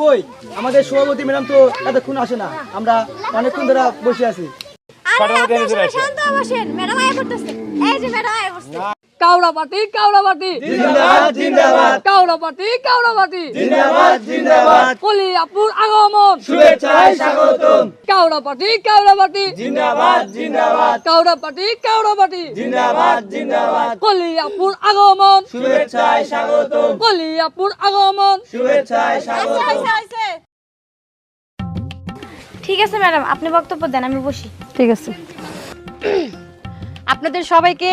কই? আমাদের সভাপতি ম্যাডাম তো এতক্ষণ আসে না। আমরা অনেকক্ষণ ধরে বসে আছি। কাউরাপাতি কাউরাপাতি জিন্দাবাদ জিন্দাবাদ। কাউরাপাতি কাউরাপাতি জিন্দাবাদ জিন্দাবাদ। কলিয়াপুর আগমন। শুভেচ্ছায় স্বাগতম। কাউরাপাতি কাউরাপাতি জিন্দাবাদ জিন্দাবাদ। কাউরাপাতি কাউরাপাতি জিন্দাবাদ জিন্দাবাদ। কলিয়াপুর আগমন। শুভেচ্ছায় স্বাগতম। কলিয়াপুর আগমন। শুভেচ্ছায় স্বাগতম। ঠিক আছে ম্যাডাম আপনি বক্তব্য দেন আমি বসি। ঠিক আছে। আপনাদের সবাইকে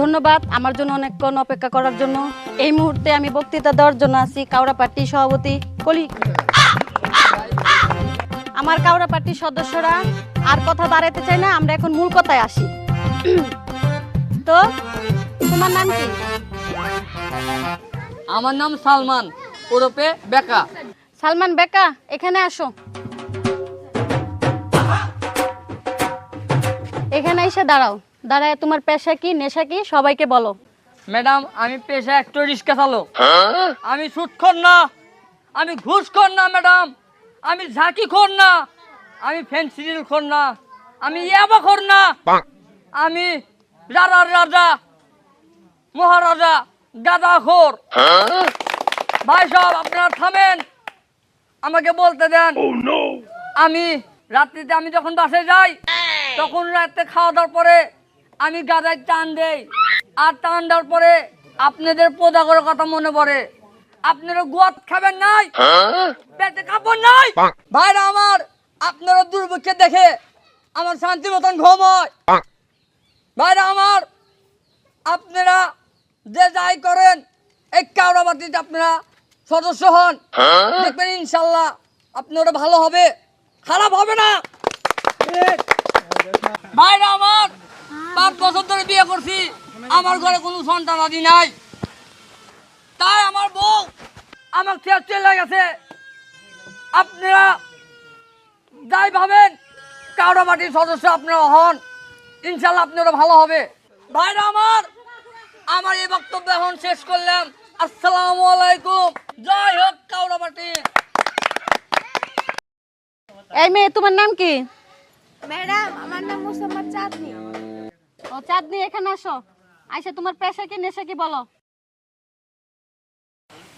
ধন্যবাদ আমার জন্য অনেকক্ষণ অপেক্ষা করার জন্য। এই মুহূর্তে আমি বক্তৃতা দেওয়ার জন্য আছি কাউরা পার্টির সভাপতি কলি আমার কাউরা পার্টির সদস্যরা আর কথা বাড়াইতে চাই না আমরা এখন মূল কথায় আসি। তো তোমার নাম কি? আমার নাম সালমান ওরফে বেকা। সালমান বেকা এখানে আসো। এখানে এসে দাঁড়াও। দাঁড়ায় তোমার পেশা কি নেশা কি সবাইকে বলো। ম্যাডাম আমি পেশা একটা রিক্সা চালক। আমি সুৎখর না আমি ঘুষখোর না ম্যাডাম। আমি ঝাঁকি খোর না আমি ফেন্সিডিল খোর না আমি ইয়াবা খোর না। আমি রাজার রাজা মহারাজা গাদা খোর ভাই সব আপনারা থামেন। আমাকে বলতে দেন। আমি রাত্রিতে আমি যখন বাসে যাই তখন রাতে খাওয়া দাওয়ার পরে আমি গাদায় টান দেই। আর টান দেওয়ার পরে আপনাদের পোদা করার কথা মনে পড়ে। আপনারা গোয়াত খাবেন নাই? পেটে কাপড় নাই? ভাইরা আমার আপনারা দুর্ভিক্ষে দেখে আমার শান্তি মতন ঘুম হয়। ভাইরা আমার আপনারা যে যাই করেন এই কাউরাবাতিতে আপনারা সদস্য হন। দেখবেন ইনশাল্লাহ আপনারা ভালো হবে। খারাপ হবে না। ভাইরা আমার। পাঁচ বছর ধরে বিয়ে করছি? আমার ঘরে কোনো সন্তান আদি নাই। তাই আমার বউ আমার আপনারা যাই ভাবেন পার্টির সদস্য আপনারা হন। ইনশাল্লাহ আপনারা ভালো হবে। ভাইরা আমার। আমার এই বক্তব্য এখন শেষ করলাম। আসসালামু আলাইকুম। জয় হোক কাউরা পার্টি এই মেয়ে, তোমার নাম কি? ম্যাডাম আমার নাম মোসাম্মদ চাঁদনি। ও চাঁদনি এখানে আসো। আইসা তোমার পেশা কি নেশা কি বলো।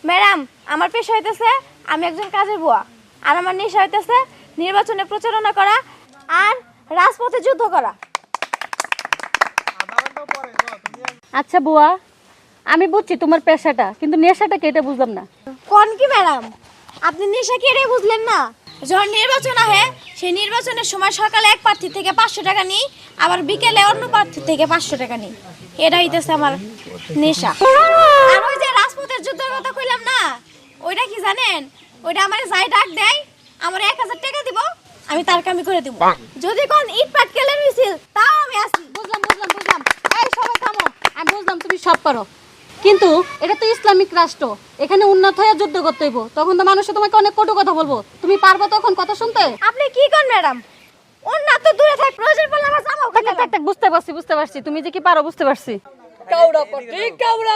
ম্যাডাম আমার পেশা হইতেছে আমি একজন কাজের বুয়া। আর আমার নেশা হইতেছে নির্বাচনে প্রচারণা করা আর রাজপথে যুদ্ধ করা। আচ্ছা বুয়া আমি বুঝছি তোমার পেশাটা কিন্তু নেশাটা কি এটা বুঝলাম না। কোন কি ম্যাডাম? আপনি নেশা কি এটাই বুঝলেন না? যখন নির্বাচন আহে সেই নির্বাচনের সময় সকালে এক প্রার্থী থেকে পাঁচশো টাকা নিই আবার বিকেলে অন্য প্রার্থী থেকে পাঁচশো টাকা নিই। এটা হইতেছে আমার নেশা। আর ওই যে রাজপথের যুদ্ধের কথা কইলাম না ওইটা কি জানেন? ওইটা আমার যাই ডাক দেয় আমার এক হাজার টাকা দিব আমি তার কামি করে দিব। যদি কোন ইট পাটকেলের মিছিল তাও আমি আসি। বুঝলাম বুঝলাম বুঝলাম। এই সবাই থামো আমি বুঝলাম তুমি সব পারো কিন্তু এটা তো ইসলামিক রাষ্ট্র। এখানে উন্নত হয়ে যুদ্ধ করতে হইব। তখন তো মানুষ তোমাকে অনেক কটু কথা বলব। তুমি পারব তখন কথা শুনতে? আপনি কি করেন ম্যাডাম? অন্য তো দূরে থাক প্রয়োজন পড়লে আমার জামাও থাক, বুঝতে পারছি বুঝতে পারছি। তুমি যে কি পারো বুঝতে পারছি। কাউরা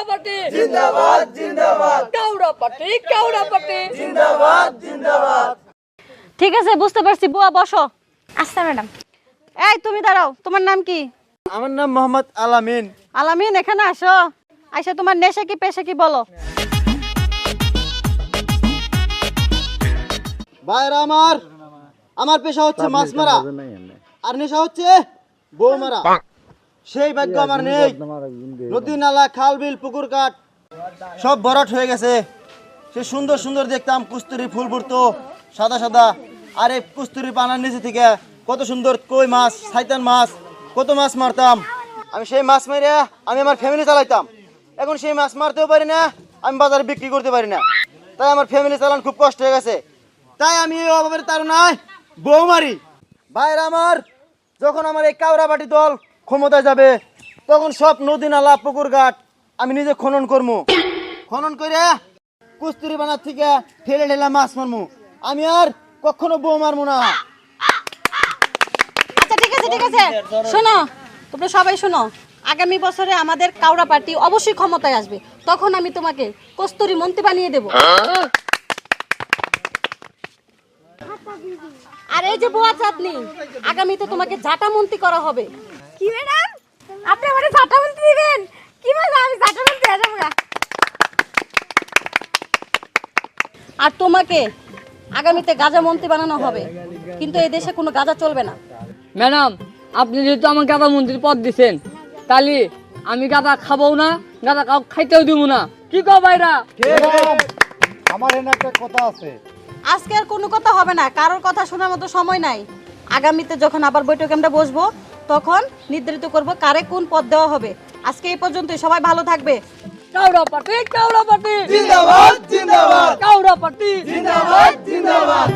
পার্টি জিন্দাবাদ জিন্দাবাদ। কাউরা পার্টি। জিন্দাবাদ জিন্দাবাদ। ঠিক আছে বুঝতে পারছি। বুয়া বসো। আচ্ছা ম্যাডাম। এই তুমি দাঁড়াও। তোমার নাম কি? আমার নাম মোহাম্মদ আলামিন। আলামিন এখানে আসো। আইসা তোমার নেশা কি পেশা কি বলো? ভাইরা আমার আমার পেশা হচ্ছে মাছ মারা। আর নেশা হচ্ছে বউ মারা। সেই ভাগ্য আমার নেই। নদী নালা খাল বিল পুকুর কাঠ সব ভরাট হয়ে গেছে। সে সুন্দর সুন্দর দেখতাম কুস্তুরি ফুল ফুটতো সাদা সাদা। আর এই কুস্তুরি পানার নিচে থেকে কত সুন্দর কই মাছ সাইতান মাছ কত মাছ মারতাম। আমি সেই মাছ মেরে আমি আমার ফ্যামিলি চালাইতাম। এখন সেই মাছ মারতেও পারি না, আমি বাজারে বিক্রি করতে পারি না। তাই আমার ফ্যামিলি চালান খুব কষ্ট হয়ে গেছে। তাই আমি এই অভাবের তাড়নায় বউ মারি। ভাইরা আমার, যখন আমার এই কাউরাবাটি দল ক্ষমতায় যাবে, তখন সব নদী নালা পুকুর ঘাট আমি নিজে খনন করব খনন করে কুস্তুরি বানার থেকে ঠেলে ঠেলে মাছ মারমু। আমি আর কখনো বউ মারমু না। আচ্ছা ঠিক আছে ঠিক আছে। শোনো, তোমরা সবাই শোনো। আগামী বছরে আমাদের কাউরা পার্টি অবশ্যই ক্ষমতায় আসবে। তখন আমি তোমাকে কস্তুরি মন্ত্রী বানিয়ে দেব। আর এই যে বোয়া চাঁদনি আগামীতে তোমাকে জাটা মন্ত্রী করা হবে। কি ম্যাডাম? আপনি আমাকে চাটা মন্ত্রী দিবেন? কি মজা আমি চাটা মন্ত্রী হয়ে যাব গা। আর তোমাকে আগামীতে গাজা মন্ত্রী বানানো হবে। কিন্তু এই দেশে কোনো গাজা চলবে না। ম্যাডাম আপনি যেহেতু আমাকে গাদা মন্ত্রীর পদ দিছেন তাহলে আমি গাদা খাব না গাদা কাউ খাইতেও দিব না। কি কও ভাইরা? আমার এখানে একটা কথা আছে। আজকে আর কোনো কথা হবে না কারোর কথা শোনার মতো সময় নাই। আগামীতে যখন আবার বৈঠকে আমরা বসবো তখন নির্ধারিত করব কারে কোন পদ দেওয়া হবে। আজকে এই পর্যন্তই সবাই ভালো থাকবে। কাউরা পার্টি কাউরা পার্টি জিন্দাবাদ জিন্দাবাদ। কাউরা পার্টি জিন্দাবাদ জিন্দাবাদ।